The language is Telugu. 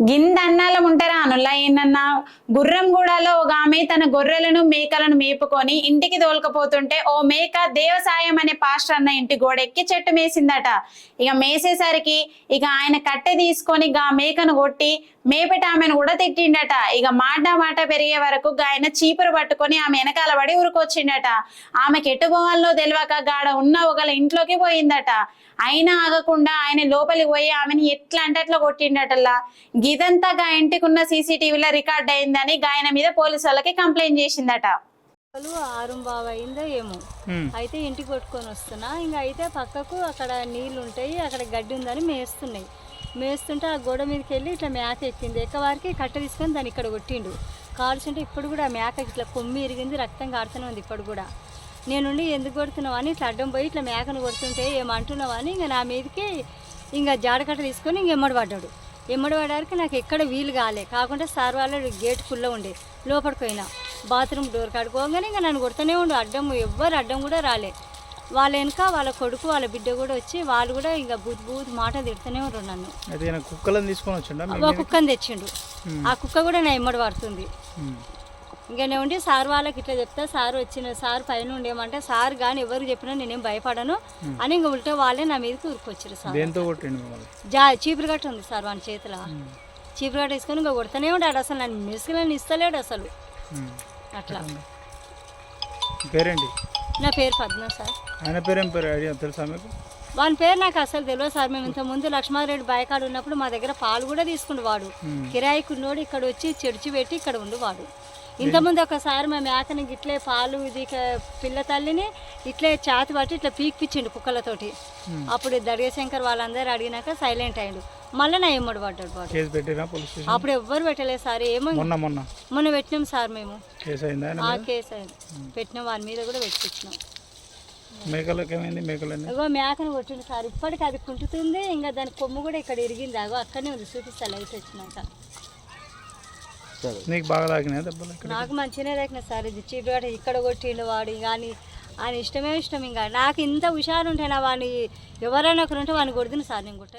గింద అన్నాలం ఉంటారా అనుల్లా ఏందన్నా గుర్రంగూడలో ఒక ఆమె తన గొర్రెలను మేకలను మేపుకొని ఇంటికి తోలుకపోతుంటే ఓ మేక దేవసాయం అనే పాస్టర్ అన్న ఇంటి గోడెక్కి చెట్టు మేసిందట. ఇక మేసేసరికి ఇక ఆయన కట్టె తీసుకొని గా మేకను కొట్టి మేపట ఆమెను కూడా తిట్టిండట. ఇక మాట మాట పెరిగే వరకు ఆయన చీపురు పట్టుకొని ఆమె వెనకాల పడి ఉరుకొచ్చిండట ఆమెకి ఎటు పోవాలో తెలియక గాడ ఉన్న ఒకళ్ళ ఇంట్లోకి పోయిందట. అయినా ఆగకుండా ఆయన లోపలికి పోయి ఆమెను ఎట్లా అంటే అట్లా కొట్టిండటల్లా? గిదంతా గా ఇంటికి ఉన్న సీసీటీవీలో రికార్డ్ అయిందని గాయన మీద పోలీసు వాళ్ళకి కంప్లైంట్ చేసిందట. ఆరుం బాగా అయిందో ఏమో అయితే ఇంటికి కొట్టుకొని వస్తున్నా. ఇంకా అయితే పక్కకు అక్కడ నీళ్ళు ఉంటాయి అక్కడ గడ్డి ఉందని మేస్తున్నాయి. మేస్తుంటే ఆ గోడ మీదకి వెళ్ళి ఇట్లా మేక ఎక్కింది. ఎక్కవారికి కట్ట తీసుకొని దాన్ని ఇక్కడ కొట్టిండు. కాల్చుంటే ఇప్పుడు కూడా ఆ మేకకి ఇట్లా కొమ్మి ఇరిగింది రక్తం కారుతూనే ఉంది ఇప్పుడు కూడా. నేనుండి ఎందుకు కొడుతున్నావు అని ఇట్లా అడ్డం పోయి ఇట్లా మేకను కొడుతుంటే ఏమంటున్నావు అని ఇంకా నా మీదకి ఇంకా జాడకట్ట తీసుకొని ఇంక ఎమ్మడి పడ్డాడు. ఎమ్మడి పడడానికి నాకు ఎక్కడ వీలు కాలే. కాకుండా సార్ వాళ్ళ గేట్ ఫుల్లో ఉండే. లోపలికి పోయినా. బాత్రూమ్ డోర్ కాడుకోగానే ఇంకా నన్ను కొడుతూనే ఉండు. అడ్డం ఎవ్వరు అడ్డం కూడా రాలే. వాళ్ళ వెనక వాళ్ళ కొడుకు వాళ్ళ బిడ్డ కూడా వచ్చి వాళ్ళు కూడా ఇంకా బూత్ బూత్ మాట తిడుతూనే ఉన్నారు నన్ను. కుక్కలను తీసుకొని వచ్చిండా ఒక కుక్కని తెచ్చిండు. ఆ కుక్క కూడా నా ఎమ్మడి పడుతుంది. ఉమ్. ఇంకా నేను ఉండి సార్ వాళ్ళకి ఇట్లా చెప్తా సార్ వచ్చిన సార్ పైన ఉండేమంటే సార్ కానీ ఎవరు చెప్పినా నేనేం భయపడను అని ఇంకా ఉల్టే వాళ్ళే నా మీదకి ఊరుకొచ్చారు సార్. జా చీపురు గట్ట ఉంది సార్ వాని చేతిలో. చీపురు గట్ట తీసుకొని ఇంకా కొడుతూనే ఉంటాడు అసలు నన్ను మిసుకులని ఇస్తలేడు అసలు. అట్లా. పేరేంటి? నా పేరు పద్మ సార్. ఆయన పేరేం పేరు? ఐడియా తెలుసా మీకు? వాని పేరు నాకు అసలు తెలియదు సార్. మేము ఇంత ముందు లక్ష్మారెడ్డి బాయకాడు ఉన్నప్పుడు మా దగ్గర పాలు కూడా తీసుకుండు వాడు. కిరాయికున్నోడు ఇక్కడ వచ్చి చెడిచి పెట్టి ఇక్కడ ఉండు వాడు. ఇంతకుముందు ఒకసారి మా మేకని ఇట్లే పాలు ఇది పిల్ల తల్లిని ఇట్లే చాతి పట్టి ఇట్లా పీక్పిచ్చిండు కుక్కలతోటి. అప్పుడు దర్గశంకర్ వాళ్ళందరూ అడిగినాక సైలెంట్ అయ్యిండు. మళ్ళీ నా ఎమ్మడి పడ్డాడు వాడు అప్పుడు ఎవ్వరు పెట్టలేదు సార్ ఏమో మొన్న మొన్న. మొన్న పెట్టినాం సార్ మేము. కేసు అయిందా? కేసు అయింది పెట్టిన వాని మీద కూడా పెట్టించినాం. మేకలకు ఏమైంది మేకలని ఇగో మేకను కొట్టిండు సార్. ఇప్పటికి అది కుంటుతుంది ఇంకా దాని కొమ్ము కూడా ఇక్కడ ఇరిగింది. అగో అక్కడనే ఉంది చూపిస్తా లైట్ వచ్చినాక. నీకు బాగా తాకినాయి దెబ్బలు ఇక్కడ నాకు మంచిగానే తగ్గిన సార్. ఇది చీపుగాట ఇక్కడ కొట్టిండు వాడు. కానీ ఆయన ఇష్టమే ఇష్టం ఇంకా. నాకు ఇంత హుషారు ఉంటే నా వాడిని ఎవరైనా ఒకరు ఉంటే వాడిని కొడుతుంది సార్ నేను కొట్ట